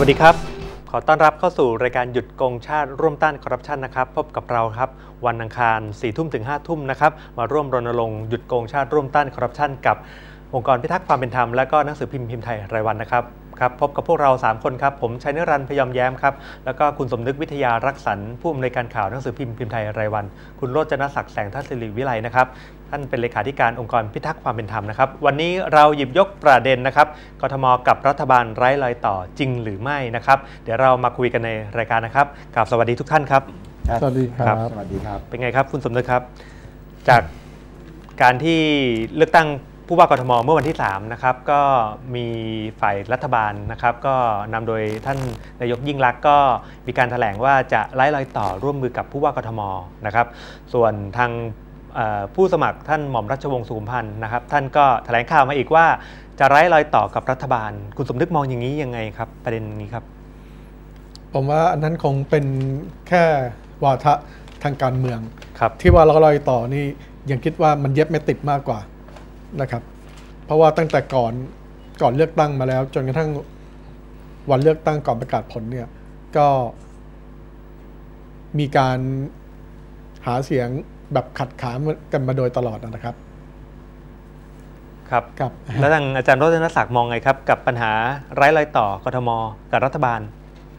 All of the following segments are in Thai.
สวัสดีครับ ขอต้อนรับเข้าสู่รายการหยุดโกงชาติร่วมต้านคอร์รัปชันนะครับ พบกับเราครับ วันอังคาร4ี่ทุ่มถึง5้าทุ่มนะครับ มาร่วมรณรงค์หยุดโกงชาติร่วมต้านคอร์รัปชันกับองค์กรพิทักษ์ความเป็นธรรมและก็หนังสือพิมพ์พิมพ์ไทยรายวันนะครับครับพบกับพวกเรา 3 คนครับ ผมชัยนรันพยอมแย้มครับ แล้วก็คุณสมนึกวิทยารักษรผู้อำนวยการข่าวหนังสือพิมพ์พิมพ์ไทยรายวัน คุณโรจนศักดิ์แสงทัศน์ศิริวิไลนะครับ ท่านเป็นเลขาธิการองค์กรพิทักษ์ความเป็นธรรมนะครับ วันนี้เราหยิบยกประเด็นนะครับกทมกับรัฐบาลไร้รอยต่อจริงหรือไม่นะครับ เดี๋ยวเรามาคุยกันในรายการนะครับกราบสวัสดีทุกท่านครับ สวัสดีคครัรับบสวัสดีครับ เป็นไงครับคุณสมนึกครับ จากการที่เลือกตั้งผู้ว่ากทมเมื่อวันที่3นะครับก็มีฝ่ายรัฐบาลนะครับ ก็นำโดยท่านนายกยิ่งรักษณ์ก็มีการแถลงว่าจะไล่รอยต่อร่วมมือกับผู้ว่ากทมนะครับ ส่วนทางเอ่อ ผู้สมัครท่านหม่อมราชวงศ์สุขุมพันธ์นะครับ ท่านก็แถลงข่าวมาอีกว่า จะไร้รอยต่อกับรัฐบาล คุณสมนึกมองอย่างนี้ยังไงครับประเด็นนี้ครับ ผมว่าอันนั้นคงเป็นแค่วาทะทางการเมืองครับที่ว่าเราลอยต่อนี่ยังคิดว่ามันเย็บไม่ติดมากกว่านะครับ เพราะว่าตั้งแต่ก่อนก่อนเลือกตั้งมาแล้ว จนกระทั่งวันเลือกตั้งก่อนประกาศผลเนี่ยก็มีการหาเสียง แบบขัดขานกันมาโดยตลอดนะครับ ครับครับแล้วทางอาจารย์โรจนศักดิ์มองไงครับ กับปัญหาไร้รอยต่อกทม กับรัฐบาล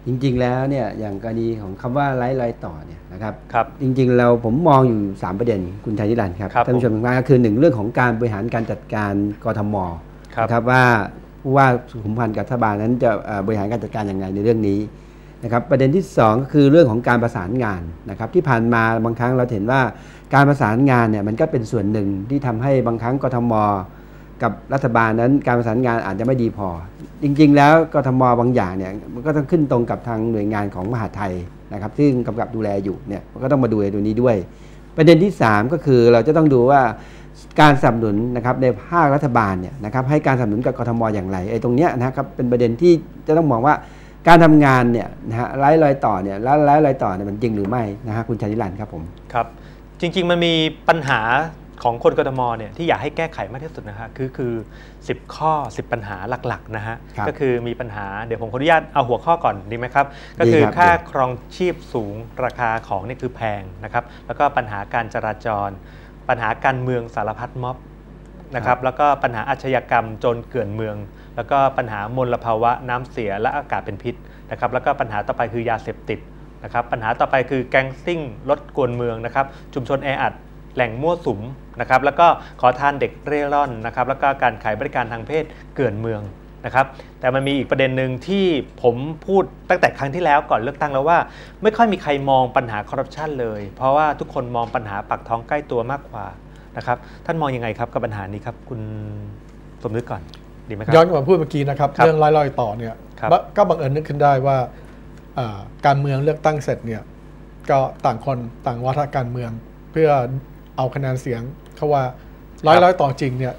จริงๆแล้วเนี่ยอย่างกรณีของคำว่าไร้รอยต่อเนี่ยนะครับครับ จริง ๆ เราผมมองอยู่ 3 ประเด็นคุณชัยนิรันดร์ครับครับท่านผู้ชมทุกท่านก็คือหนึ่งเรื่องของการบริหารการจัดการกทมครับนะครับว่าผู้ว่าสุขุมพันธ์กับรัฐบาลนั้นจะเอ่อบริหารการจัดการอย่างไรในเรื่องนี้ นะครับประเด็นที่สองก็คือเรื่องของการประสานงานนะครับที่ผ่านมาบางครั้งเราเห็นว่าการประสานงานเนี่ยมันก็เป็นส่วนหนึ่งที่ทำให้บางครั้งกทม กับรัฐบาลนั้นการประสานงานอาจจะไม่ดีพอ จริง ๆ แล้วกทมบางอย่างเนี่ยมันก็ต้องขึ้นตรงกับทางหน่วยงานของมหาดไทยนะครับซึ่งกำกับดูแลอยู่เนี่ยมันก็ต้องมาดูในตัวนี้ด้วย ประเด็นที่ 3 ก็คือเราจะต้องดูว่าการสนับสนุนนะครับในภาครัฐบาลเนี่ยนะครับให้การสนับสนุนกับกทมอย่างไรไอ้ตรงเนี้ยนะครับเป็นประเด็นที่จะต้องมองว่า การทำงานเนี่ยนะฮะไร้รอยต่อเนี่ยแล้วไร้รอยต่อเนี่ยมันจริงหรือไม่นะฮะคุณชัยนิรันดร์ครับผมครับ จริง ๆ มันมีปัญหาของคนกทมเนี่ยที่อยากให้แก้ไขมากที่สุดนะฮะคือคือ 10 ข้อ 10 ปัญหาหลักๆนะฮะครับก็คือมีปัญหาเดี๋ยวผมขออนุญาตเอาหัวข้อก่อนดีไหมครับ ก็คือดีครับค่าดีครองชีพสูงราคาของนี่คือแพงนะครับแล้วก็ปัญหาการจราจร ปัญหาการเมืองสารพัดม็อบนะครับแล้วก็ปัญหาอาชญากรรมจนเกลื่อนเมือง แล้วก็ปัญหามลภาวะน้ำเสียและอากาศเป็นพิษนะครับแล้วก็ปัญหาต่อไปคือยาเสพติดนะครับปัญหาต่อไปคือแก๊งซิ่งรถกวนเมืองนะครับชุมชนแออัดแหล่งมั่วสุมนะครับแล้วก็ขอทานเด็กเร่ร่อนนะครับแล้วก็การขายบริการทางเพศเกลื่อนเมืองนะครับแต่มันมีอีกประเด็นหนึ่งที่ผมพูดตั้งแต่ครั้งที่แล้วก่อนเลือกตั้งแล้วว่า ไม่ค่อยมีใครมองปัญหาคอร์รัปชันเลย เพราะว่าทุกคนมองปัญหาปากท้องใกล้ตัวมากกว่านะครับท่านมองยังไงครับกับปัญหานี้ครับคุณสมนึกก่อน ดีไหมครัย้อนกลับมาพูดเมื่อกี้นะครับครับเรื่องไล่ลอยต่อเนี่ยครับบะก็บังเอิญนึกขึ้นได้ว่าอ่าการเมืองเลือกตั้งเสร็จเนี่ยก็ต่างคนต่างวาทการเมือง เพื่อเอาคะแนนเสียงเขาว่าร้อยร้อยต่อจริงเนี่ย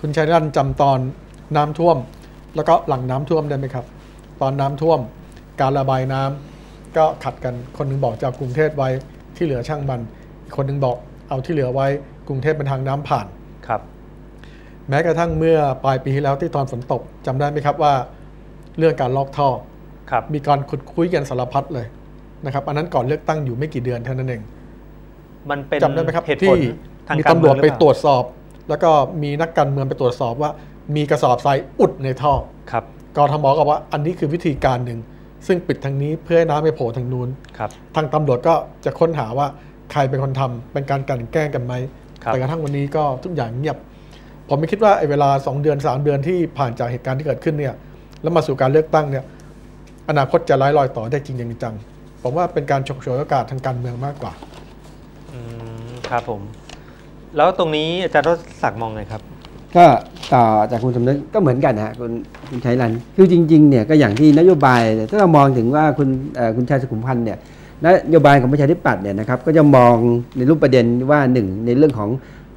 คุณชัยรัตน์จำตอนน้ำท่วม แล้วก็หลังน้ำท่วมได้ไหมครับ ตอนน้ำท่วม การระบายน้ำก็ขัดกันคนหนึงบอกจะเอากรุงเทพไว้ที่เหลือช่างมันอีกคนหนึงบอกเอาที่เหลือไว้กรุงเทพเป็นทางน้ำผ่านครับ แม้กระทั่งเมื่อปลายปีที่แล้วที่ตอนฝนตกจำได้ไหมครับว่าเรื่องการลอกท่อครับมีการขุดคุยกันสารพัดเลยนะครับอันนั้นก่อนเลือกตั้งอยู่ไม่กี่เดือนเท่านั้นเอง มันเป็นจำได้ไหมครับเหตุผที่ลทางมีการตำรวจเมืองหไปอเปล่าตรวจสอบ แล้วก็มีนักการเมืองไปตรวจสอบว่า มีกระสอบทรายอุดในท่อครับกทมก็ว่าอันนี้คือวิธีการหนึ่ง ซึ่งปิดทางนี้เพื่อให้น้ำไปโผล่ทางนู้นครับทางตำรวจก็จะค้นหาว่าใครเป็นคนทำเป็นการกลั่นแกล้งกันไหมครับแต่กระทั่งวันนี้ก็ทุกอย่างเงียบ ผมไม่คิดว่าไอ้เวลา 2 เดือน 3 เดือนที่ผ่านจากเหตุการณ์ที่เกิดขึ้นเนี่ยแล้วมาสู่การเลือกตั้งเนี่ยอนาคตจะไร้รอยต่อได้จริงจังๆผมว่าเป็นการฉกฉวยโอกาสทางการเมืองมากกว่าอืมครับผม แล้วตรงนี้อาจารย์รศศักดิ์มองไงครับ ก็ต่อจากคุณสมนึกก็เหมือนกันนะฮะคุณคุณชัยรันคือจริงๆเนี่ยก็อย่างที่นโยบายถ้าเรามองถึงว่าคุณเอ่อคุณชายสุขุมพันธ์เนี่ยนโยบายของประชาธิปัตย์เนี่ยนะครับก็จะมองในรูปประเด็นว่าหนึ่งในเรื่องของ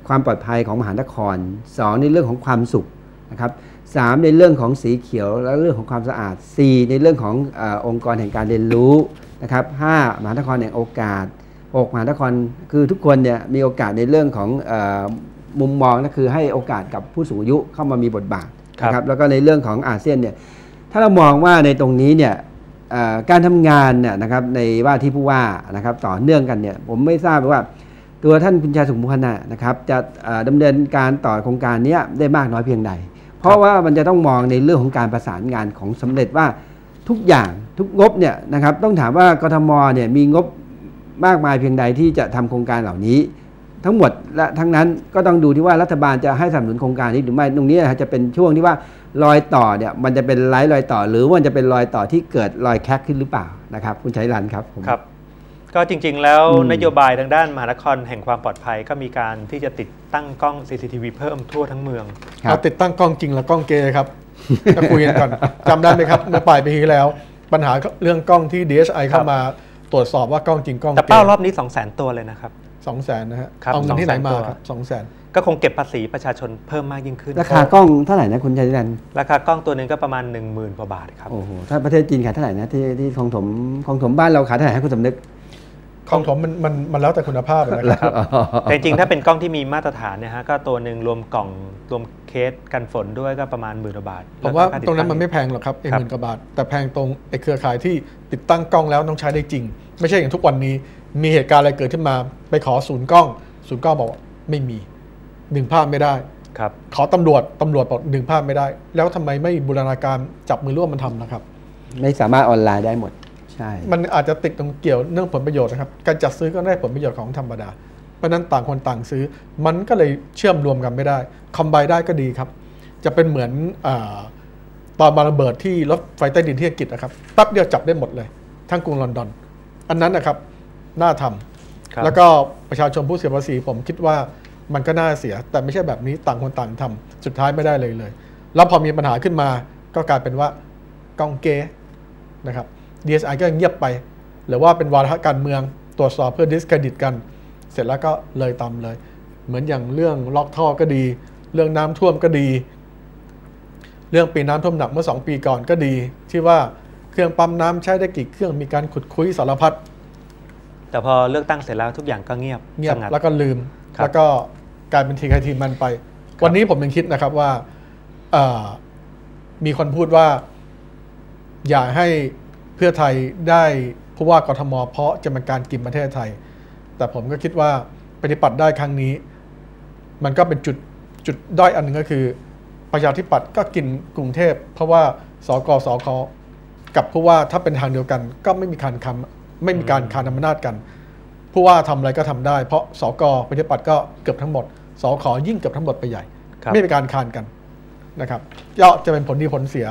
ความปลอดภัยของมหานครสองในเรื่องของความสุขนะครับสามในเรื่องของสีเขียวและเรื่องของความสะอาดสี่ในเรื่องของเออองค์กรแห่งการเรียนรู้นะครับห้ามหานครแห่งโอกาส 6 มหานครคือทุกคนเนี่ยมีโอกาสในเรื่องของเออมุมมองก็คือให้โอกาสกับผู้สูงอายุเข้ามามีบทบาทครับนะครับแล้วก็ในเรื่องของอาเซียนเนี่ยถ้าถ้าเรามองว่าในตรงนี้เนี่ยเอ่อการทำงานเนี่ยนะครับในว่าที่ผู้ว่านะครับต่อเนื่องกันเนี่ยผมไม่ทราบว่า ตัวท่านคุณชายสุขมุพันธ์นะนะครับจะเอ่อดำเนินการต่อโครงการเนี้ยได้มากน้อยเพียงใด เพราะว่ามันจะต้องมองในเรื่องของการประสานงานของสำเร็จว่าทุกอย่างทุกงบเนี่ยนะครับต้องถามว่ากทมเนี่ยมีงบมากมายเพียงใดที่จะทำโครงการเหล่านี้ ทั้งหมดและทั้งนั้นก็ต้องดูที่ว่ารัฐบาลจะให้สนับสนุนโครงการนี้หรือไม่ตรงนี้นะฮะจะเป็นช่วงที่ว่ารอยต่อเนี่ยมันจะเป็นไร้รอยต่อ หรือว่ามันจะเป็นรอยต่อที่เกิดรอยแคกขึ้นหรือเปล่านะครับคุณชัยรันครับผมครับ ก็จริง ๆ แล้วอืมนโยบายทางด้านมหานครแห่งความปลอดภัยก็มีการที่จะติดตั้งกล้อง CCTV เพิ่มทั่วทั้งเมืองครัเอาบติดตั้งกล้องจริงและกล้องเกย์ครับจะคุยกันก่อนจำได้ไหมครับเมื่อปลายปีที่แล้ว ปัญหาเรื่องกล้องที่ DSI เข้ามาตรวจสอบว่ากล้องจริงกล้องแต่เกเป้ารอบนี้ 2 0 0 0 0 0 ตัวเลยนะครับสองแสนนะฮะครับเอาเงินที่ไหนมา200,000ตัวครับสองแสนก็คงเก็บภาษีประชาชนเพิ่มมากยิ่งขึ้น ราคากล้องเท่าไหร่นะคุณชัยรันราคากล้องตัวหนึ่งก็ประมาณ 1 0,000กว่าบาทครับโอ้โหถ้าประเทศจีนขายเท่าไหร่นะที่ที่คลองถมคลองถมบ้านเราขายเท่าไหร่ให้คุณสำนึก ของผมมันมันมันแล้วแต่คุณภาพนะครับแต่จริงๆถ้าเป็นกล้องที่มีมาตรฐานเนี่ยฮะก็ตัวหนึ่งรวมกล่องรวมเคสกันฝนด้วยก็ประมาณหมื่นกว่าบาทผมว่าแล้ก็ค่ตรงนั้นมันติดไม่แพงหรอกครับเองครับหมื่นกว่าบาท แต่แพงตรงไอ้เครือข่ายที่ติดตั้งกล้องแล้วต้องใช้ได้จริง ไม่ใช่อย่างทุกวันนี้ มีเหตุการณ์อะไรเกิดขึ้นมา ไปขอศูนย์กล้อง ศูนย์กล้องบอกว่าไม่มีหนึ่งภาพไม่ได้ครับขอตำรวจตำรวจบอกหนึ่งภาพไม่ได้ แล้วทำไมไม่บูรณาการจับมือร่วมมันทำนะครับ ไม่สามารถออนไลน์ได้หมด ใช่ มันอาจจะติดตรงเกี่ยวเรื่องผลประโยชน์นะครับ การจัดซื้อก็ได้ผลประโยชน์ของธรรมดา เพราะฉะนั้นต่างคนต่างซื้อ มันก็เลยเชื่อมรวมกันไม่ได้คอมไบได้ก็ดีครับ จะเป็นเหมือนอาตอนมาระเบิดที่รถไฟใต้ดินที่อังกฤษนะครับแป๊บเดียวจับได้หมดเลย ทั้งกรุงลอนดอน อันนั้นนะครับน่าทำครับแล้วก็ประชาชนผู้เสียภาษีผมคิดว่ามันก็น่าเสีย แต่ไม่ใช่แบบนี้ต่างคนต่างทำสุดท้ายไม่ได้เลยเลย แล้วพอมีปัญหาขึ้นมาก็กลายเป็นว่ากองเกนะครับ DSI ก็เงียบไป หรือว่าเป็นวาระการเมืองตรวจสอบเพื่อดิสเครดิตกัน เสร็จแล้วก็เลยตามเลย เหมือนอย่างเรื่องล็อกท่อก็ดี เรื่องน้ำท่วมก็ดี เรื่องปีน้ำท่วมหนักเมื่อ 2 ปีก่อนก็ดี ที่ว่าเครื่องปั๊มน้ำใช้ได้กี่เครื่องมีการขุดคุยสารพัดแต่พอเลือกตั้งเสร็จแล้วทุกอย่างก็เงียบเงียบสงัดแล้วก็ลืมครับแล้วก็กลายเป็นทีใครทีมันไปครับวันนี้ผมยังคิดนะครับว่าเอ่อมีคนพูดว่า อย่าให้ เพื่อไทยได้ผู้ว่ากทม เพราะจะเป็นการกินประเทศไทย แต่ผมก็คิดว่าปฏิปัติได้ครั้งนี้ มันก็เป็นจุดจุดด้อยอันหนึ่งก็คือ ประชาธิปัตย์ก็กินกรุงเทพ เพราะว่าสกสคกับผู้ว่าถ้าเป็นทางเดียวกัน ก็ไม่มีการคำไม่มีการคานอำนาจกัน ผู้ว่าทำอะไรก็ทำได้ เพราะสกประชาธิปัตย์ก็เกือบทั้งหมดสขยิ่งเกือบทั้งหมดไปใหญ่ครับไม่มีการคานกันนะครับย่อจะเป็นผลดีผลเสีย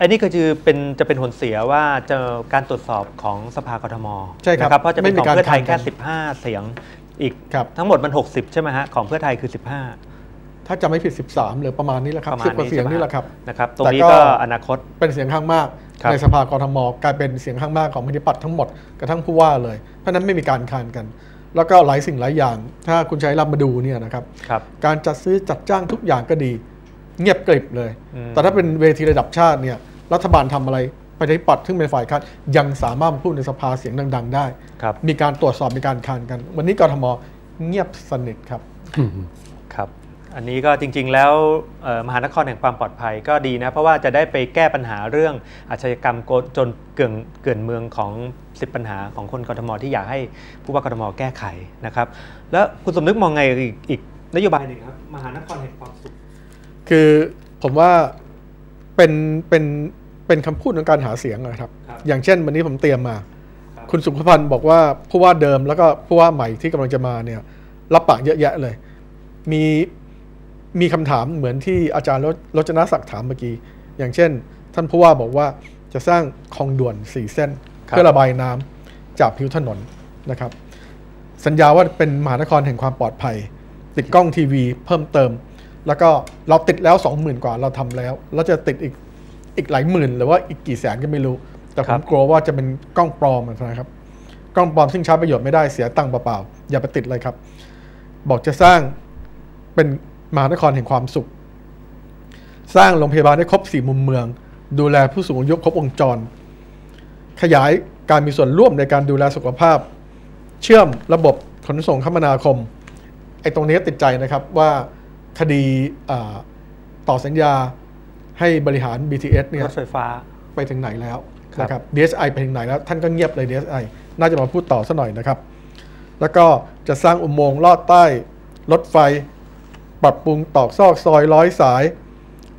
อันนี้ก็คือเป็นจะเป็นผลเสียว่าเจอการตรวจสอบของสภากทมใช่ครับนะเพราะจะเป็นไม่มีของการเพื่อไทยแข่แค่งกัน15 เสียงอีกครับทั้งหมดมัน 60 ใช่ไหมฮะของเพื่อไทยคือ 15 ถ้าจะไม่ผิด 13 หรือประมาณนี้แหละครับประมาณสิบกว่าเสียงใช่ไหมนี่แหละครับนะครับตรงนี้แต่ก็ก็อนาคตเป็นเสียงข้างมากครับในสภากรทมกลายเป็นเสียงข้างมากของประชาธิปัตย์ทั้งหมดกระทั่งผู้ว่าเลย เพราะฉะนั้นไม่มีการคานกัน แล้วก็หลายสิ่งหลายอย่าง ถ้าคุณใช้รับมาดูเนี่ยนะครับครับการจัดซื้อจัดจ้างทุกอย่างก็ดี เงียบกริบเลยอืมแต่ถ้าเป็นเวทีระดับชาติเนี่ยรัฐบาลทำอะไรประชาธิปัตย์ซึ่งเป็นฝ่ายค้านยังสามารถมาพูดในสภาเสียงดัง ๆ ได้ครับมีการตรวจสอบมีการคานกัน วันนี้กรทมเงียบสนิทครับครับ อันนี้ก็จริง ๆ แล้วเอ่อมหานครแห่งความปลอดภัยก็ดีนะ เพราะว่าจะได้ไปแก้ปัญหาเรื่องอาชญากรรมโกจนเกินเกินเมืองของสิบปัญหาของคนกทมที่อยากให้ผู้ว่ากทมแก้ไขนะครับ แล้วคุณสมนึกมองไงอีกอีกนโยบายหนึ่งครับมหานครแห่งความสุข คือผมว่าเป็นเป็นเป็นคำพูดของการหาเสียงนะครับครับอย่างเช่นวันนี้ผมเตรียมมาครับคุณสุขพันธ์บอกว่าผู้ว่าเดิมแล้วก็ผู้ว่าใหม่ที่กำลังจะมาเนี่ยรับปากเยอะแยะเลย มีมีคำถามเหมือนที่อาจารย์รจรจนศักดิ์ถามเมื่อกี้ อย่างเช่น ท่านผู้ว่าบอกว่าจะสร้างคลองด่วนสี่เส้นครับเพื่อระบายน้ำจากผิวถนนนะครับ สัญญาว่าเป็นมหานครแห่งความปลอดภัย ติดกล้องทีวีเพิ่มเติม แล้วก็เราติดแล้ว 20,000 กว่าเราทำแล้วเราจะติดอีกอีกหลายหมื่น หรือว่าอีกกี่แสนก็ไม่รู้ แต่ผครัมบกลัวว่าจะเป็นกล้องปลอมนะครับ กล้องปลอมซึ่งใช้ประโยชน์ไม่ได้เสียตังค์เปล่าๆอย่าไปติดเลยครับ บอกจะสร้างเป็นมหานครแห่งความสุข สร้างโรงพยาบาลได้ครบสี่มุมเมือง ดูแลผู้สูงอายุครบวงจร ขยายการมีส่วนร่วมในการดูแลสุขภาพ เชื่อมระบบขนส่งคมนาคมไอ้ตรงนี้ติดใจนะครับว่า คดีอ่าต่อสัญญาให้บริหาร BTS เนี่ยรถไฟฟ้าไปถึงไหนแล้วครับนะครับ DSI ไปถึงไหนแล้ว ท่านก็เงียบเลย DSI น่าจะมาพูดต่อสักหน่อยนะครับ แล้วก็จะสร้างอุโมงค์ลอดใต้รถไฟ ปรับปรุงตอกซอกซอยร้อยสาย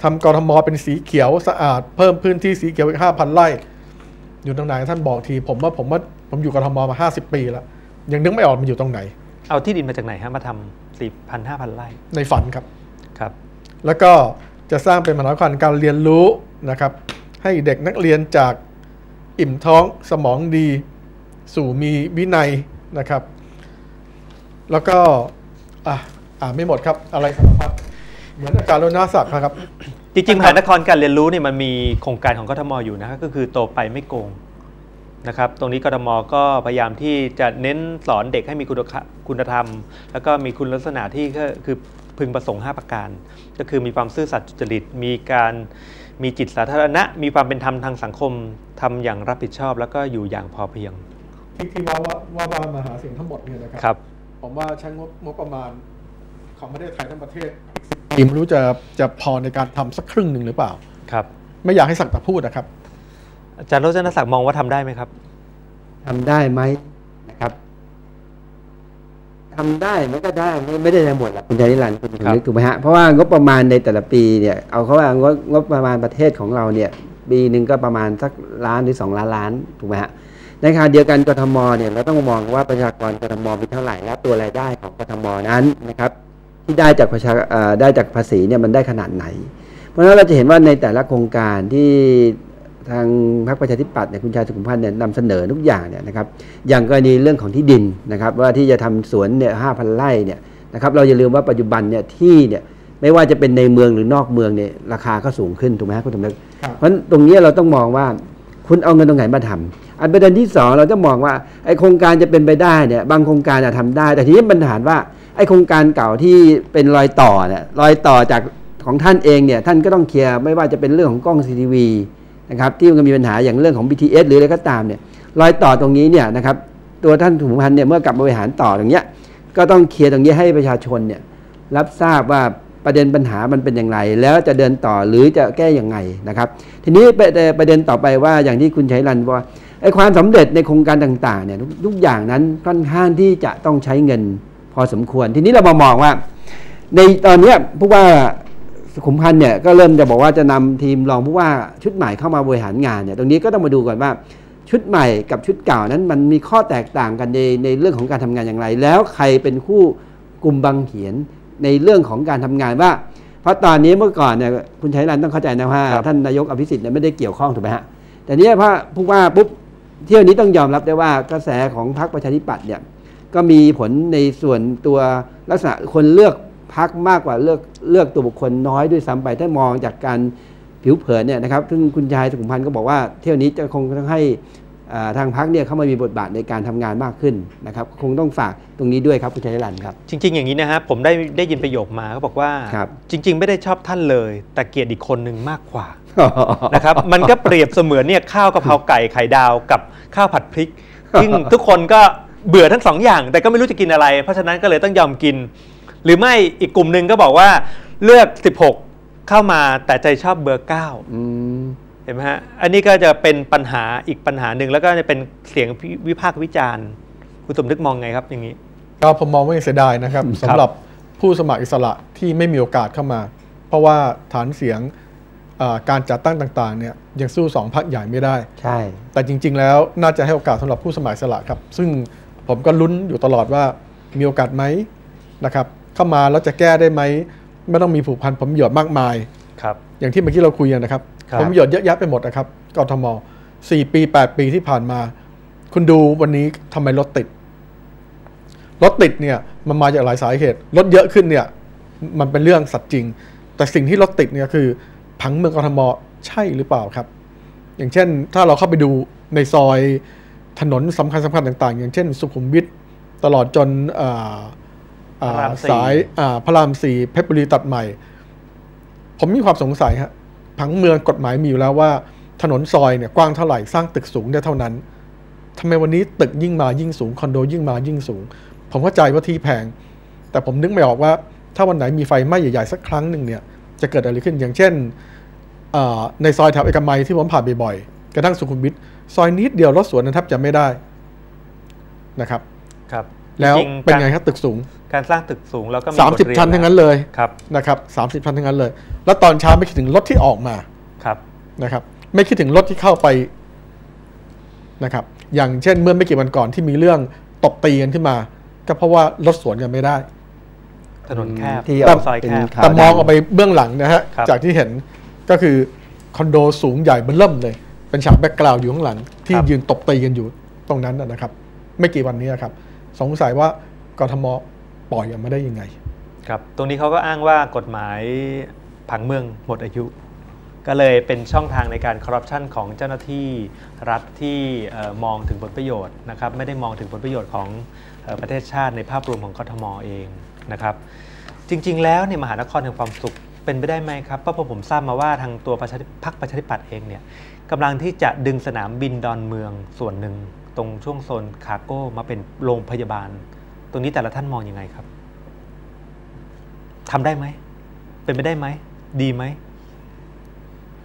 ทำกรทมเป็นสีเขียวสะอาด เพิ่มพื้นที่สีเขียวอีกห้าพันไร่ อยู่ตรงไหนท่านบอกที ผมว่าผมว่าผมอยู่กรทมมาห้าสิบปีแล้วยังนึกไม่ออกมันอยู่ตรงไหน เอาที่ดินมาจากไหนฮะมาทำสี่พันห้า พันไร่ ในฝันครับครับ แล้วก็จะสร้างเป็นมหาวิทยาลัยการเรียนรู้นะครับ ให้เด็กนักเรียนจากอิ่มท้องสมองดี สู่มีวินัยนะครับ แล้วก็อะอ่านไม่หมดครับอะไรสารพัดเหมือนอาจารย์รณศักดิ์ครับ จริงๆมหานครการเรียนรู้เนี่ยมันมีโครงการของกทมอยู่นะก็คือโตไปไม่โกง นะครับ ตรงนี้กทมก็พยายามที่จะเน้นสอนเด็กให้มีคุณค่าคุณธรรม แล้วก็มีคุณลักษณะที่ก็คือพึงประสงค์ 5 ประการ ก็คือมีความซื่อสัตย์สุจริต มีการมีจิตสาธารณะ มีความเป็นธรรมทางสังคมทำอย่างรับผิดชอบ แล้วก็อยู่อย่างพอเพียงที่ที่ว่าว่าว่าว่ามาหาเสียงทั้งหมดเนี่ยนะครัครับ ผมว่าใช้งบงบประมาณของประเทศไทยทั้งประเทศทีมรู้จะจะพอในการทำสักครึ่งหนึ่งหรือเปล่าครับ ไม่อยากให้สักแต่พูดนะครับ อาจารย์โรจนศักดิ์มองว่าทำได้ไหมครับทำได้ไหมนะครับทำได้มันก็ได้ไม่ไม่ได้ทั้งหมดหรอกคุณชายนิรันดร์คุณครับนึกถูกไหมฮะเพราะว่างบประมาณในแต่ละปีเนี่ยเอาเขาว่างบงบประมาณประเทศของเราเนี่ย ปีหนึ่งก็ประมาณสักล้านหรือสองล้านล้านถูกไหมฮะในขณะเดียวกันกทมเนี่ยเราต้องมองว่าประชากรกทมมีเท่าไหร่และตัวรายได้ของกทมนั้นนะครับที่ได้จากประชาเอ่อได้จากภาษีเนี่ยมันได้ขนาดไหน เพราะฉะนั้นเราจะเห็นว่าในแต่ละโครงการที่ ทางพรรคประชาธิปัตย์เนี่ยคุณชายสุขุมพันธ์เนี่ยนำเสนอทุกอย่างเนี่ยนะครับอย่างกรณีเรื่องของที่ดินนะครับว่าที่จะทำสวนเนี่ยห้าพันไร่เนี่ยนะครับเราอย่าลืมว่าปัจจุบันเนี่ยที่เนี่ยไม่ว่าจะเป็นในเมืองหรือนอกเมืองเนี่ยราคาก็สูงขึ้นถูกไหมครับคุณสมนึกครับเพราะฉะนั้นตรงนี้เราต้องมองว่าคุณเอาเงินตรงไหนมาทำอันประเด็นที่สองเราจะมองว่าไอโครงการจะเป็นไปได้เนี่ยบางโครงการจะทำได้ แต่ทีนี้ปัญหาว่าไอโครงการเก่าที่เป็นรอยต่อเนี่ยรอยต่อจากของท่านเองเนี่ยท่านก็ต้องเคลียร์ไม่ว่าจะเป็นเรื่องของกล้องซีทีวี นะครับที่มันมีปัญหาอย่างเรื่องของ BTS หรืออะไรก็ตามเนี่ยรอยต่อตรงนี้เนี่ยนะครับตัวท่านถุงพันเนี่ยเมื่อกลับมาบริหารต่อตรงเนี้ยก็ต้องเคลียร์ตรงนี้ให้ประชาชนเนี่ยรับทราบว่าประเด็นปัญหามันเป็นอย่างไร แล้วจะเดินต่อหรือจะแก้อย่างไงนะครับ ทีนี้ประเด็นประเด็นต่อไปว่าอย่างที่คุณชัยรันว่าไอ้ความสำเร็จในโครงการต่างๆเนี่ยทุกอย่างนั้นค่อนข้างที่จะต้องใช้เงินพอสมควร ทีนี้เรามามองว่า ในตอนนี้ผู้ว่า สุขุมพันธ์เนี่ยก็เริ่มจะบอกว่าจะนำทีมรองผู้ว่าชุดใหม่เข้ามาบริหารงานเนี่ยตรงนี้ก็ต้องมาดูก่อนว่าชุดใหม่กับชุดเก่านั้นมันมีข้อแตกต่างกันในในเรื่องของการทำงานอย่างไร แล้วใครเป็นคู่กลุ่มบังเขียนในเรื่องของการทำงานว่า เพราะตอนนี้เมื่อก่อนเนี่ยคุณชัยรันต้องเข้าใจนะว่าครับท่านนายกอภิสิทธิ์เนี่ยไม่ได้เกี่ยวข้องถูกไหมฮะแต่เนี้พระผู้ว่าปุ๊บเที่ยวนี้ต้องยอมรับได้ว่ากระแสของพรรคประชาธิปัตย์เนี่ยก็มีผลในส่วนตัวลักษณะคนเลือก พรรคมากกว่าเลือกเลือกตัวบุคคลน้อยด้วยซ้ำไป ถ้ามองจากการผิวเผินเนี่ยนะครับซึ่งคุณชายสุขุมพันธ์ก็บอกว่าเที่ยวนี้จะคงต้องให้อ่าทางพรรคเนี่ยเข้ามามีบทบาทในการทำงานมากขึ้นนะครับคงต้องฝากตรงนี้ด้วยครับคุณชัยรันครับ จริง ๆ อย่างนี้นะฮะผมได้ได้ยินประโยคมาเขาบอกว่าครับจริง ๆ ไม่ได้ชอบท่านเลย แต่เกลียดอีกคนหนึ่งมากกว่านะครับมันก็เปรียบเสมือนเนี่ยข้าวกะเพราไก่ไข่ดาวกับข้าวผัดพริกซึ่งทุกคนก็เบื่อทั้งสองอย่าง แต่ก็ไม่รู้จะกินอะไร เพราะฉะนั้นก็เลยต้องยอมกิน หรือไม่อีกกลุ่มหนึ่งก็บอกว่าเลือก 16 เข้ามาแต่ใจชอบเบอร์9อืมเห็นไหมฮะอันนี้ก็จะเป็นปัญหาอีกปัญหาหนึ่งแล้วก็จะเป็นเสียงวิพากษ์วิจารณ์คุณสมนึกมองไงครับอย่างนี้ก็ผมมองว่ายังเสียดายนะครับสำหรับผู้สมัครอิสระที่ไม่มีโอกาสเข้ามา เพราะว่าฐานเสียงอ่าการจัดตั้งต่างๆเนี่ยยังสู้สองพรรคใหญ่ไม่ได้ ใช่ แต่จริง ๆ แล้วน่าจะให้โอกาสสำหรับผู้สมัครอิสระครับ ซึ่งผมก็ลุ้นอยู่ตลอดว่ามีโอกาสไหมนะครับ เข้ามาแล้วจะแก้ได้ไหมไม่ต้องมีผูกพันผลประโยชน์มากมายครับอย่างที่เมื่อกี้เราคุยกันนะครับครับผลประโยชน์เยอะแยะไปหมดนะครับกทมสี่ปีแปดปีที่ผ่านมา คุณดูวันนี้ทำไมรถติดรถติดเนี่ยมันมาจากหลายสาเหตุรถเยอะขึ้นเนี่ยมันเป็นเรื่องสัตว์จริง แต่สิ่งที่รถติดเนี่ยคือผังเมืองกทมใช่หรือเปล่าครับ อย่างเช่น ถ้าเราเข้าไปดูในซอยถนนสำคัญสำคัญต่าง ๆ อย่างเช่น สุขุมวิทตลอดจน สี่สายอ่าพระรามสี่เพชรบุรีตัดใหม่ ผมมีความสงสัยฮะผังเมืองกฎหมายมีอยู่แล้วว่า ถนนซอยเนี่ยกว้างเท่าไหร่สร้างตึกสูงได้เท่านั้นทำไมวันนี้ตึกยิ่งมายิ่งสูงคอนโดยิ่งมายิ่งสูง ผมเข้าใจว่าที่แพง แต่ผมนึกไม่ออกว่า ถ้าวันไหนมีไฟไหม้ใหญ่ๆสักครั้งหนึ่งเนี่ยจะเกิดอะไรขึ้นอย่างเช่นเอ่อในซอยแถวเอกมัยที่ผมผ่านบ่อยๆกระทั่งสุขุมวิทซอยนิดเดียวรถสวนนั้นแทบจะไม่ได้นะครับครับ แล้วจริงๆเป็นการไงครับตึกสูง การสร้างตึกสูงแล้วก็มีบทเรีย30ชั้นทั้งนั้นเลยครับนะครับ30ชั้นทั้งนั้นเลย แล้วตอนเช้าไม่คิดถึงรถที่ออกมาครับนะครับ ไม่คิดถึงรถที่เข้าไปนะครับ อย่างเช่นเมื่อไม่กี่วันก่อนที่มีเรื่องตบตีกันขึ้นมา ก็เพราะว่ารถสวนกันไม่ได้ ถนนแคบที่แต่ออกซอยเป็นแคบข่าวแต่มองดัออกไปเบื้องหลังนะฮะครับจากที่เห็นก็คือคอนโดสูงใหญ่เบิ่มเริ่มเลย เป็นฉากแบ็กกราวด์อยู่ข้างหลัง ที่ยืนตบตีกันอยู่ตรงนั้นนะนะครับ ไม่กี่วันนี้ครับ สงสัยว่ากทม ปล่อยออกมาได้ยังไง ครับ ตรงนี้เขาก็อ้างว่ากฎหมายผังเมืองหมดอายุ ก็เลยเป็นช่องทางในการคอร์รัปชันของเจ้าหน้าที่รัฐที่มองถึงผลประโยชน์นะครับไม่ได้มองถึงผลประโยชน์ของประเทศชาติในภาพรวมของกทมเองนะครับ จริง ๆ แล้วเนี่ยมหานครแห่งความสุขเป็นไปได้ไหมครับเพราะผมทราบมาว่าทางตัวพรรคประชาธิปัตย์เองเนี่ยกำลังที่จะดึงสนามบินดอนเมืองส่วนหนึ่ง ตรงช่วงโซนคาร์โก้มาเป็นโรงพยาบาล ตรงนี้แต่ละท่านมองยังไงครับทำได้ไหม เป็นไปได้ไหม ดีไหม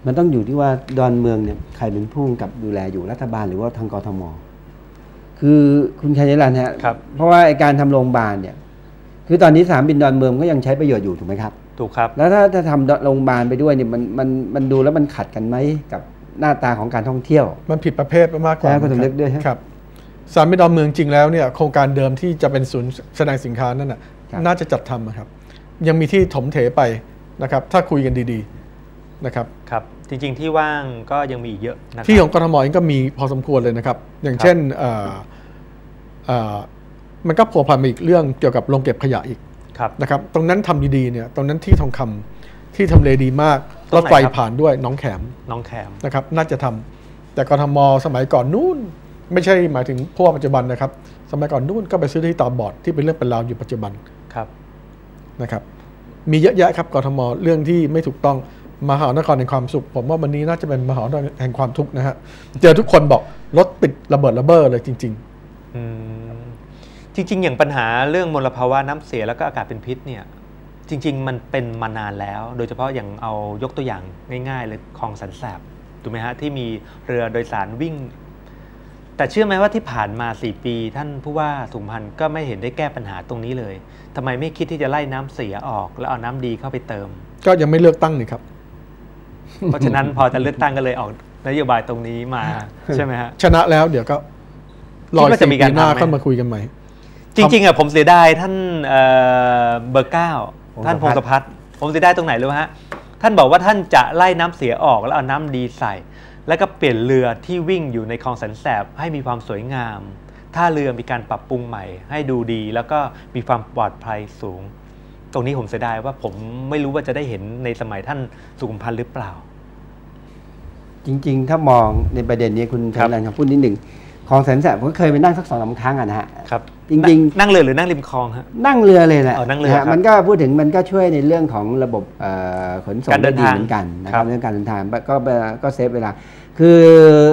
มันต้องอยู่ที่ว่าดอนเมืองเนี่ยใครเป็นผู้กำกับดูแลอยู่รัฐบาลหรือว่าทางกทม คือคุณชัยรันฮะครับเพราะว่าไอ้การทำโรงพยาบาลเนี่ย คือตอนนี้สนามบินดอนเมืองก็ยังใช้ประโยชน์อยู่ถูกไหมครับ ถูกครับ แล้วถ้าถ้าทำโรงพยาบาลไปด้วยเนี่ยมันมันมันดูแล้วมันขัดกันไหมกับหน้าตาของการท่องเที่ยว มันผิดประเภทมากกว่าใช่คุณสมนึกด้วยฮะครับ สามมิตรดอนเมืองจริงแล้วเนี่ยโครงการเดิมที่จะเป็นศูนย์แสดงสินค้านั่นน่ะครับน่าจะจัดทำนะครับ ยังมีที่ถมเถไปนะครับ ถ้าคุยกันดีๆนะครับครับ จริงๆที่ว่างก็ยังมีอีกเยอะนะครับที่ของกทมเองก็มีพอสมควรเลยนะครับ อย่างครับเช่นเอ่อเอ่อมันก็พัวพันมาอีกเรื่องเกี่ยวกับโรงเก็บขยะอีกครับนะครับ ตรงนั้นทำดีๆเนี่ยตรงนั้นที่ทองคำที่ทำเลดีมากตรงไหนรถไฟครับผ่านด้วยหน้องแขมน้องแคมนะครับ น่าจะทำแต่กทมสมัยก่อนนู่น ไม่ใช่หมายถึงพวกปัจจุบันนะครับ สมัยก่อนนู่นก็ไปซื้อที่ตาบอดที่เป็นเรื่องเป็นราวอยู่ปัจจุบันครับนะครับ มีเยอะแยะครับกทมเรื่องที่ไม่ถูกต้องมหานครแห่งความสุข ผมว่าวันนี้น่าจะเป็นมหานครแห่งความทุกข์นะฮะเจอทุกคนบอกรถติดระเบิดระเบ้อเลยจริงอืมจริง ๆ อย่างปัญหาเรื่องมลภาวะน้ำเสียแล้วก็อากาศเป็นพิษเนี่ยจริง ๆ มันเป็นมานานแล้ว โดยเฉพาะอย่างเอายกตัวอย่างง่ายๆเลยคลองสันแสบถูกไหมฮะที่มีเรือโดยสารวิ่ง แต่เชื่อไหมว่าที่ผ่านมา 4 ปี ท่านผู้ว่าสุขพันธ์ก็ไม่เห็นได้แก้ปัญหาตรงนี้เลยทำไมไม่คิดที่จะไล่น้ำเสียออก แล้วเอาน้ำดีเข้าไปเติมๆก็ยังไม่เลือกตั้งนี่ครับ เพราะฉะนั้นพอจะเลือกตั้งก็เลยออกนโยบายตรงนี้มาใช่ไหมฮะชนะแล้วเดี๋ยวก็รคิอดว่าจะมีสี่การปีหน้าทำไหมค่อยมาคุยกันใหม่ จริง ๆอะผมเสียดายท่านเอ่อเบอร์เก้าพงศพัฒน์ท่านพงศพัฒน์ผมเสียดายตรงไหนรู้ไหมฮะท่านบอกว่าท่านจะไล่น้ำเสียออกแล้วเอาน้ำดีใส่ แล้วก็เปลี่ยนเรือที่วิ่งอยู่ในคลองแสนแสบให้มีความสวยงามท่าเรือมีการปรับปรุงใหม่ ให้ดูดี แล้วก็มีความปลอดภัยสูง ตรงนี้ผมเสียดายว่าผมไม่รู้ว่าจะได้เห็นในสมัยท่านสุขุมพันธ์หรือเปล่า จริง ๆ ถ้ามองในประเด็นนี้คุณธนันครับพูดนิดหนึ่ง ของแสนแสบผมก็เคยไปนั่งสักสองสามครั้งอะนะฮะครับจริงๆ นั่งเรือหรือนั่งริมคลองฮะนั่งเรือเลยแหละอ๋อนั่งเรือนะฮะครับมันก็พูดถึงมันก็ช่วยในเรื่องของระบบเอ่อขนส่งการเดินได้ดีทางเหมือนกันนะคครัรับบเรื่องการเดินทางก็ก็ก็เซฟเวลา คือ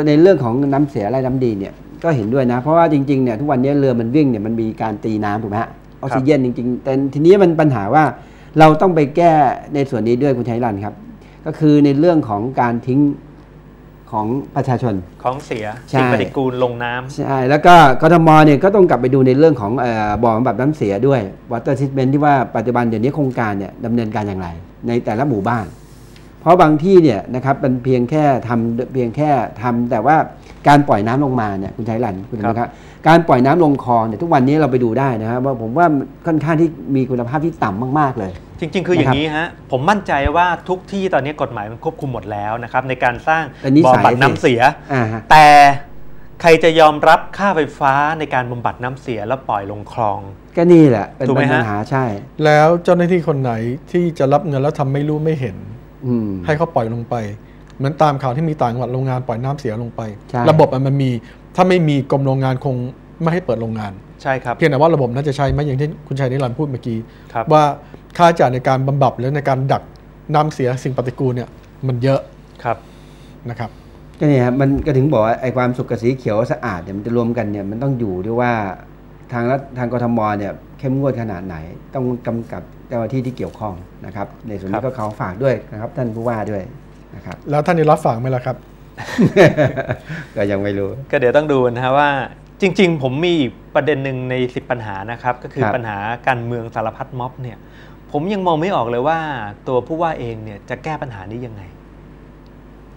ในเรื่องของน้ำเสียและน้ำดีเนี่ยก็เห็นด้วยนะ เพราะว่าจริงๆเนี่ยทุกวันนี้เรือมันวิ่งเนี่ยมันมีการตีน้ำถูกไหมฮะออกซิเจนจริงๆ แต่ทีนี้มันปัญหาว่าเราต้องไปแก้ในส่วนนี้ด้วยคุณชัยรันครับ ก็คือในเรื่องของการทิ้ง ของประชาชน ของเสียใช่สิ่งปฏิกูลลงน้ำใช่แล้วก็กทมเนี่ยก็ต้องกลับไปดูในเรื่องของเออบ่อบำบัดน้ำเสียด้วย water treatment ที่ว่าปัจจุบันเดี๋ยวนี้โครงการเนี่ยดำเนินการอย่างไร ในแต่ละหมู่บ้าน เพราะบางที่เนี่ยนะครับมันเพียงแค่ทำเพียงแค่ทำแต่ว่าการปล่อยน้ำลงมาเนี่ยคุณชัยรันคุณครับนะครับการปล่อยน้ำลงคลองเนี่ยทุกวันนี้เราไปดูได้นะครับว่าผมว่าค่อนข้างที่มีคุณภาพที่ต่ำมากๆเลย จริง ๆ คืออย่างนี้ฮะผมมั่นใจว่าทุกที่ตอนนี้กฎหมายมันควบคุมหมดแล้วนะครับในการสร้างแต่นิสับ่อยบำบัดน้ำเสียอ่าฮะแต่ใครจะยอมรับค่าไฟฟ้าในการบำบัดน้ำเสียแล้วปล่อยลงคลอง ก็นี่แหละเป็นถูกไหมปัญฮะหาใช่ แล้วเจ้าหน้าที่คนไหนที่จะรับเงินแล้วทำไม่รู้ไม่เห็นอืมให้เขาปล่อยลงไป เหมือนตามข่าวที่มีต่างจังหวัดโรงงานปล่อยน้ำเสียลงไปใช่ระบบมันมีถ้าไม่มีกรมโรงงานคงไม่ให้เปิดโรงงานใช่ครับเพียงแต่ว่าระบบน่าจะใช้ไหมอย่างที่คุณชัยนิรันดร์พูดเมื่อกี้ครับว่า ค่าใช้จ่ายในการบำบัดหรือในการดักน้ำเสียสิ่งปฏิกูลเนี่ยมันเยอะครับนะครับก็เนี่ยครับมันก็ถึงบอกว่าไอ้ความสุขกับสีเขียวสะอาดเนี่ยมันจะรวมกันเนี่ยมันต้องอยู่ด้วยว่าทางรัฐทางกทมเนี่ยเข้มงวดขนาดไหน ต้องกำกับเจ้าหน้าที่ที่เกี่ยวข้องนะครับ ในส่วนครันี้บก็เขาฝากด้วยนะครับ ท่านผู้ว่าด้วยนะครับ แล้วท่านได้รับฟังไหมล่ะครับ ก็ยังไม่รู้ ก็เดี๋ยวต้องดูนะฮะว่า จริง ๆ ผมมีอีกประเด็นหนึ่งใน 10 ปัญหานะครับ ก็คือครับปัญหาการเมืองสารพัดม็อบเนี่ย ผมยังมองไม่ออกเลยว่า ตัวผู้ว่าเองเนี่ยจะแก้ปัญหานี้ยังไง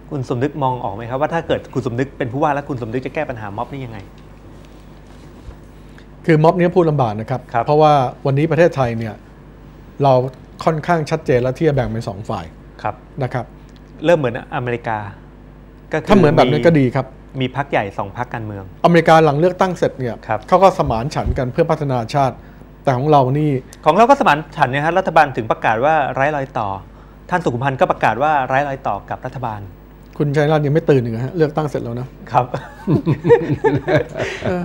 คุณสมนึกมองออกไหมครับว่าถ้าเกิดคุณสมนึกเป็นผู้ว่าแล้วคุณสมนึกจะแก้ปัญหาม็อบนี้ยังไง คือม็อบเนี้พูดลำบากนะครับครับเพราะว่าวันนี้ประเทศไทยเนี่ยเราค่อนข้างชัดเจนแล้วที่จะแบ่งเป็นสองฝ่ายครับนะครับ เริ่มเหมือนอเมริกา ก็คืถ้าเหมือนแบบนั้นก็ดีครับ มีพักใหญ่สองพักการเมือง อเมริกาหลังเลือกตั้งเสร็จเนี่ยครับเขาก็สมานฉันท์กันเพื่อพัฒนาชาติ แต่ของเรานี่ ของเราก็สมานฉันท์นะครับรัฐบาลถึงประกาศว่าไร้รอยต่อ ท่านสุขุมพันธ์ก็ประกาศว่าไร้รอยต่อกับรัฐบาล คุณชัยรัตน์ยังไม่ตื่นอีกเหรอฮะเลือกตั้งเสร็จแล้วนะครับ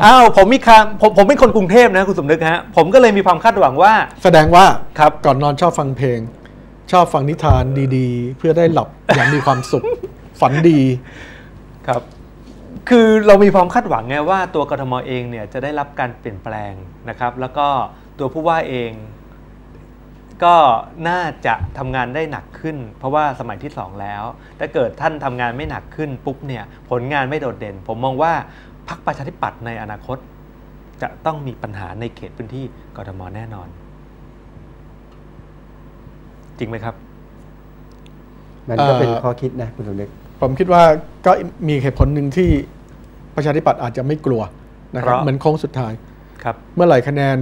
อ้าวผมมีคำผมผมเป็นคนกรุงเทพนะคุณสมนึกฮะผมก็เลยมีความคาดหวังว่า แสดงว่าครับก่อนนอนชอบฟังเพลง ชอบฟังนิทานดีๆ เพื่อได้หลับอย่างมีความสุขฝันดีครับ คือเรามีความคาดหวังไงว่าตัวกทมเองเนี่ยจะได้รับการเปลี่ยนแปลงนะครับ แล้วก็ ตัวผู้ว่าเอง ก็น่าจะทำงานได้หนักขึ้น เพราะว่าสมัยที่สองแล้ว ถ้าเกิดท่านทำงานไม่หนักขึ้นปุ๊บเนี่ยผลงานไม่โดดเด่น ผมมองว่าพรรคประชาธิปัตย์ในอนาคต จะต้องมีปัญหาในเขตพื้นที่กทมแน่นอน จริงไหมครับ มันก็เป็นเอ่อข้อคิดนะคุณสมนึกผมคิดว่าก็มีเหตุผลหนึ่งที่ประชาธิปัตย์อาจจะไม่กลัวนะครับเพราะเหมือนโค้งสุดท้ายครับเมื่อไหร่คะแนน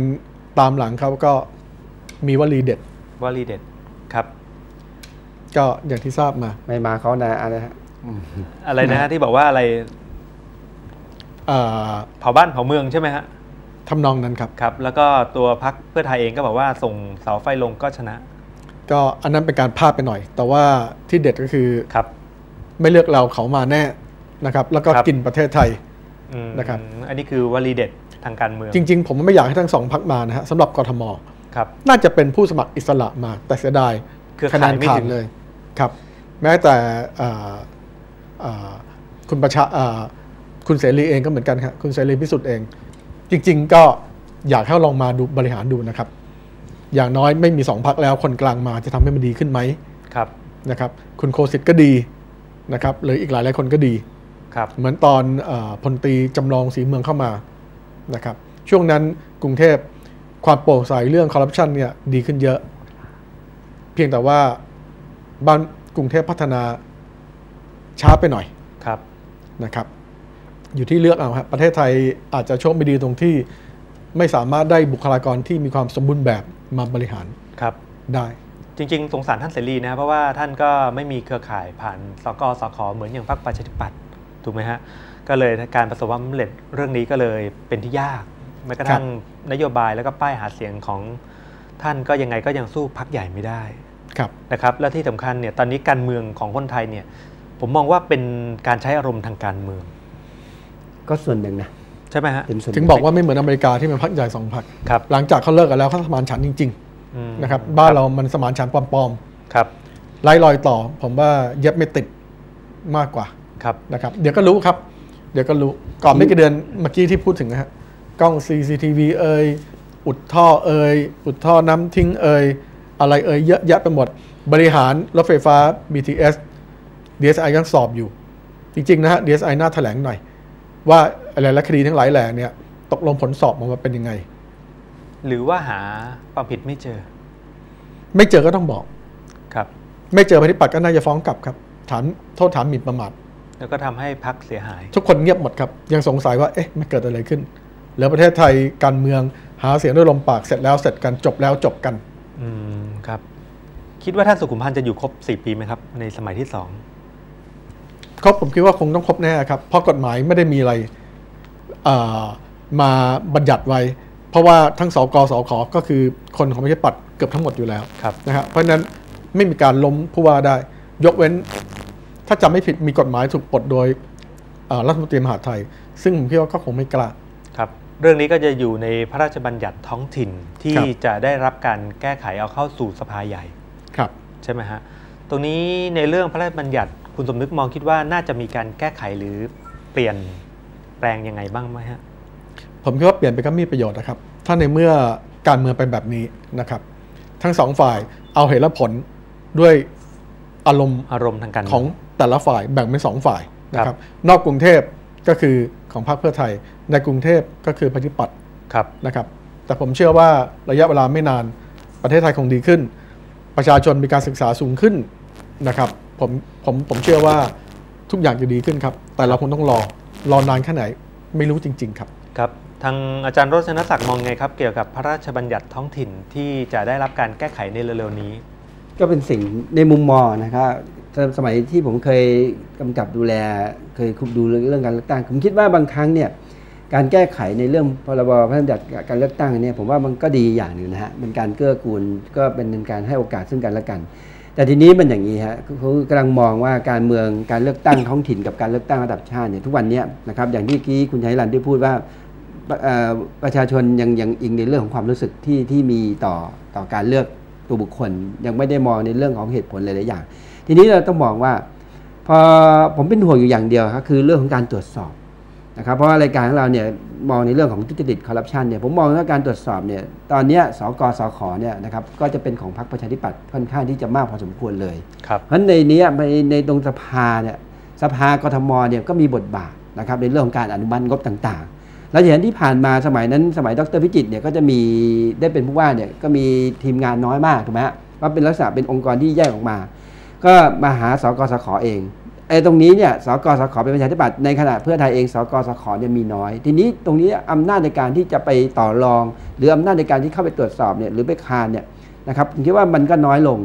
ตามหลังเขาก็มีวลีเด็ดวลีเด็ดครับ ก็อย่างที่ทราบมา ไม่มาเขานะอะไรฮะอืมอะไรนะฮะที่บอกว่าอะไรอ่าเผาบ้านเผาเมืองใช่ไหมฮะทำนองนั้นครับครับ แล้วก็ตัวพักเพื่อไทยเองก็บอกว่าส่งเสาไฟลงก็ชนะ ก็อันนั้นเป็นการพลาดไปหน่อย แต่ว่าที่เด็ดก็คือครับ ไม่เลือกเราเขามาแน่นะครับ แล้วก็ครับกินประเทศไทยอืมนะครับ อันนี้คือวลีเด็ด ทางการเมือง จริง ๆ ผมไม่อยากให้ทั้งสองพักมานะฮะสำหรับกทมครับน่าจะเป็นผู้สมัครอิสระมา แต่เสียดายเครือคะแนข่ายนไม่ขาถึดงเลยครับแม้แต่อ่าอ่าคุณประชาอ่าคุณเสรีเองก็เหมือนกันครับคุณเสรีพิสุทธิ์เอง จริง ๆ ก็อยากให้ลองมาดูบริหารดูนะครับ อย่างน้อยไม่มีสองพักแล้วคนกลางมาจะทำให้มันดีขึ้นไหมครับนะครับคุณโคสิตก็ดีนะครับหรืออีกหลายหลายๆคนก็ดีครับเหมือนตอนอาพลตรีจำลองสีเมืองเข้ามา นะครับช่วงนั้นกรุงเทพความโปร่งใสเรื่องคอร์รัปชันเนี่ยดีขึ้นเยอะ เพียงแต่ว่าบ้านกรุงเทพพัฒนาช้าไปหน่อยครับนะครับ อยู่ที่เลือกเอาครับประเทศไทยอาจจะโชคไม่ดีตรงที่ไม่สามารถได้บุคลากรที่มีความสมบูรณ์แบบมาบริหารครับได้จริง ๆ สงสารท่านเสรีนะ เพราะว่าท่านก็ไม่มีเครือข่ายผ่านสกสคเหมือนอย่างพรรคประชาธิปัตย์ ถูกไหมฮะก็เลยการประสบความสำเร็จเรื่องนี้ก็เลยเป็นที่ยากแม้กระทั่งนโยบายแล้วก็ป้ายหาเสียงของท่านก็ยังไงก็ยังสู้พรรคใหญ่ไม่ได้ครับนะครับและที่สำคัญเนี่ยตอนนี้การเมืองของคนไทยเนี่ยผมมองว่าเป็นการใช้อารมณ์ทางการเมือง ก็ส่วนหนึ่งนะใช่ไหมฮะเป็นส่วนหถึนึ่งบอกว่าไม่เหมือนอเมริกาที่เป็นพรรคใหญ่สองพรรคครับหลังจากเขาเลิกกันแล้วเขาสมานฉันท์จริงอืมๆนะครับบ้านเรามันสมานฉันท์ปลอมๆครับไล่รอยต่อ ผมว่าเย็บไม่ติดมากกว่า ครับนะครับเดี๋ยวก็รู้ครับ เดี๋ยวก็รู้ก่อนไม่กี่เดือนเมื่อกี้ที่พูดถึงนะฮะกล้อง CCTV เอ่ยอุดท่อเอ่ยอุดท่อน้ำทิ้งเอ่ยอะไรเอ่ยเยอะแยะไปหมด บริหารรถไฟฟ้า BTS DSI ยังสอบอยู่ จริงๆนะฮะ DSI น่าแถลงหน่อย ว่าอะไรและคดีทั้งหลายแหล่เนี่ยตกลงผลสอบออกมาเป็นยังไง หรือว่าหาความผิดไม่เจอ ไม่เจอก็ต้องบอกครับ ไม่เจอปฏิปัตย์ก็น่าจะฟ้องกลับครับ ฐานโทษฐานหมิ่นประมาท แล้วก็ทำให้พรรคเสียหาย ทุกคนเงียบหมดครับ ยังสงสัยว่าเอ๊ะมันเกิดอะไรขึ้น แล้วประเทศไทยการเมืองหาเสียงด้วยลมปากเสร็จแล้วเสร็จกันจบแล้วจบกัน อืมครับ คิดว่าท่านสุขุมพันธ์จะอยู่ครบ 4 ปีไหมครับ ในสมัยที่ครบผมคิดว่าคงต้องครบแน่ครับ เพราะกฎหมายไม่ได้มีอะไรอ่ามาบัญญัติไว้ เพราะว่าทั้งสกสคก็คือคนของประชาธิปัตย์เกือบทั้งหมดอยู่แล้ว2ครับนะครับเพราะฉะนั้นไม่มีการล้มผู้ว่าได้ ยกเว้น ถ้าจำไม่ผิดมีกฎหมายถูกปลดโดยอ่ารัฐมนตรีมหาดไทย ซึ่งผมคิดว่าก็คงไม่กล้าครับเรื่องนี้ก็จะอยู่ในพระราชบัญญัติท้องถิ่นที่ครับจะได้รับการแก้ไขเอาเข้าสู่สภาใหญ่ครับใช่ไหมฮะตรงนี้ในเรื่องพระราชบัญญัติคุณสมนึกมองคิดว่าน่าจะมีการแก้ไขหรือเปลี่ยนแปลงยังไงบ้างไหมฮะผมคิดว่าเปลี่ยนไปก็มีประโยชน์นะครับ ถ้าในเมื่อการเมืองเป็นแบบนี้นะครับ ทั้งสองฝ่ายเอาเหตุและผลด้วยอารมณ์อารมณ์ทางการเมืของ แต่ละฝ่ายแบ่งเป็นสองฝ่ายนะคครัรับบนอกกรุงเทพก็คือของพรรคเพื่อไทย ในกรุงเทพก็คือปฏิปัติครับนะครับ แต่ผมเชื่อว่าระยะเวลาไม่นานประเทศไทยคงดีขึ้น ประชาชนมีการศึกษาสูงขึ้นนะครับผมผมผมเชื่อว่าทุกอย่างจะดีขึ้นครับ แต่เราคงต้องรอรอนานแค่ไหนไม่รู้จริง ๆ ครับครับทางอาจารย์โรจนศักดิ์มองไงครับ เกี่ยวกับพระราชบัญญัติท้องถิ่นที่จะได้รับการแก้ไขในเร็วๆนี้ ก็เป็นสิ่งในมุมมองนะครับ สมัยที่ผมเคยกำกับดูแล เคยคุมดูเรื่องการเลือกตั้ง ผมคิดว่าบางครั้งเนี่ยการแก้ไขในเรื่องพรบพระราชบัญญัติการเลือกตั้งเนี่ยผมว่ามันก็ดีอย่างหนึ่งนะฮะเป็นการเกื้อกูลก็เป็นการให้โอกาสซึ่งกันและกัน แต่ทีนี้มันอย่างนี้ฮะเขากำลังมองว่าการเมืองการเลือกตั้งท้องถิ่นกับการเลือกตั้งระดับชาติเนี่ยทุกวันนี้นะครับอย่างที่กี้คุณชัยรันได้พูดว่าประชาชนยังยังอิงในเรื่องของความรู้สึกที่ที่มีต่อต่อการเลือกตัวบุคคล ยังไม่ได้มองในเรื่องของเหตุผลหลายๆอย่าง ทีนี้เราต้องมองว่าพอผมเป็นห่วงอยู่อย่างเดียวครับคือเรื่องของการตรวจสอบนะครับเพราะว่ารายการของเราเนี่ยมองในเรื่องของทุจริตคอร์รัปชันเนี่ยผมมองว่าการตรวจสอบเนี่ยตอนเนี้ยสกสขเนี่ยนะครับก็จะเป็นของพรรคประชาธิปัตย์ค่อนข้างที่จะมากพอสมควรเลยครับเพราะฉะนั้นในเนี้ยในในตรงสภาเนี่ยสภากทมเนี่ยก็มีบทบาทนะครับในเรื่องของการอนุมัติงบต่างๆ แล้วอย่างที่ผ่านมาสมัยนั้นสมัยดรพิจิตรเนี่ยก็จะมีได้เป็นผู้ว่าเนี่ยก็มีทีมงานน้อยมากถูกไหมฮะว่าเป็นลักษณะเป็นองค์กรที่แยกออกมา ก็มาหาสกสขอเองไอ้ตรงนี้เนี่ยสกสขเป็นประชาธิปัตย์ในขณะเพื่อไทยเองสกสขเนี่ยมีน้อย ทีนี้ตรงนี้อำนาจในการที่จะไปต่อรอง หรืออำนาจในการที่เข้าไปตรวจสอบเนี่ยหรือไปคานเนี่ยนะครับผมคิดว่ามันก็น้อยลง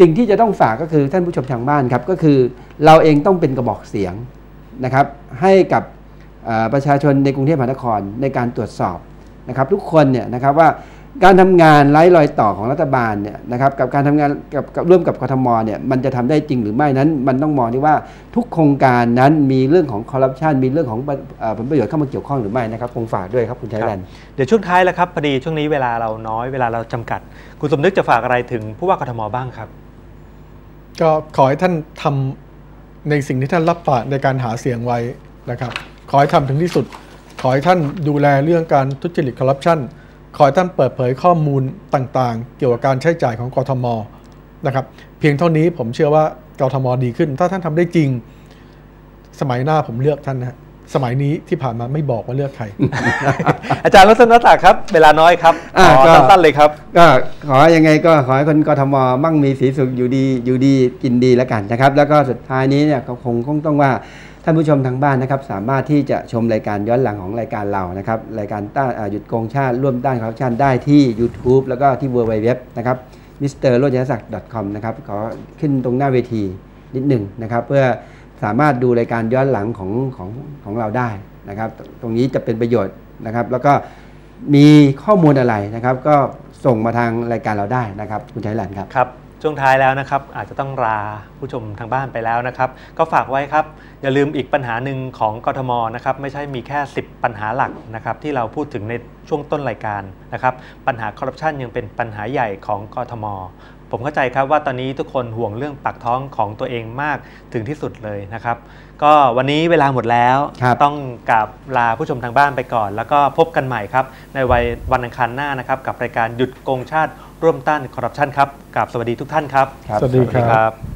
สิ่งที่จะต้องฝากก็คือท่านผู้ชมทางบ้านครับก็คือเราเองต้องเป็นกระบอกเสียงนะครับให้กับประชาชนในกรุงเทพมหานครในการตรวจสอบนะครับทุกคนเนี่ยนะครับว่า การทำงานไร้รอยต่อของรัฐบาลเนี่ยนะครับกับการทำงานกับกับร่วมกับกทมเนี่ยมันจะทำได้จริงหรือไม่นั้น มันต้องมองที่ว่าทุกโครงการนั้นมีเรื่องของคอร์รัปชันมีเรื่องของเอ่อผลประโยชน์เข้ามาเกี่ยวข้องหรือไม่นะครับคงฝากด้วยครับคุณชัยรันเดี๋ยวช่วงท้ายแล้วครับพอดีช่วงนี้เวลาเราน้อยเวลาเราจำกัด คุณสมนึกจะฝากอะไรถึงผู้ว่ากทมบ้างครับ ก็ขอให้ท่านทำในสิ่งที่ท่านรับปากในการหาเสียงไว้นะครับ ขอให้ทำถึงที่สุด ขอให้ท่านดูแลเรื่องการทุจริตคอร์รัปชัน ขอให้ท่านเปิดเผยข้อมูลต่างๆ เกี่ยวกับการใช้จ่ายของกทมนะครับ เพียงเท่านี้ผมเชื่อว่ากทมดีขึ้น ถ้าท่านทำได้จริง สมัยหน้าผมเลือกท่านนะฮะ สมัยนี้ที่ผ่านมาไม่บอกว่าเลือกใคร อาจารย์รัตนศักดิ์ครับ เวลาน้อยครับอ่าขอก็สั้นๆเลยครับ ก็ขอยังไงก็ขอให้คนกทมมั่งมีสีสุขอยู่ดีอยู่ดีกินดีแล้วกันนะครับ แล้วก็สุดท้ายนี้เนี่ยก็คงคงต้องว่าท่านผู้ชมทางบ้านนะครับ สามารถที่จะชมรายการย้อนหลังของรายการเรานะครับรายการต้านอ่าหยุดโกงชาติร่วมต้านคอร์รัปชันได้ที่ YouTube แล้วก็ที่ w w w นะครับ mr r o j a s a k com นะครับขอขึ้นตรงหน้าเวทีนิดหนึ่งนะครับ เพื่อ สามารถดูรายการย้อนหลังของของของเราได้นะครับ ตรงนี้จะเป็นประโยชน์นะครับ แล้วก็มีข้อมูลอะไรนะครับ ก็ส่งมาทางรายการเราได้นะครับ คุณชัยหลันครับครับช่วงท้ายแล้วนะครับ อาจจะต้องลาผู้ชมทางบ้านไปแล้วนะครับ ก็ฝากไว้ครับ อย่าลืมอีกปัญหาหนึ่งของกทมนะครับ ไม่ใช่มีแค่ 10 ปัญหาหลักนะครับ ที่เราพูดถึงในช่วงต้นรายการนะครับ ปัญหาคอร์รัปชันยังเป็นปัญหาใหญ่ของกทม ผมเข้าใจครับว่าตอนนี้ทุกคนห่วงเรื่องปากท้องของตัวเองมากถึงที่สุดเลยนะครับ ก็วันนี้เวลาหมดแล้วครับต้องกราบลาผู้ชมทางบ้านไปก่อน แล้วก็พบกันใหม่ครับ ในวัยวันอังคารหน้านะครับ กับรายการหยุดโกงชาติร่วมต้านคอร์รัปชันครับกราบสวัสดีทุกท่านครับครับสวัสดีครับครับ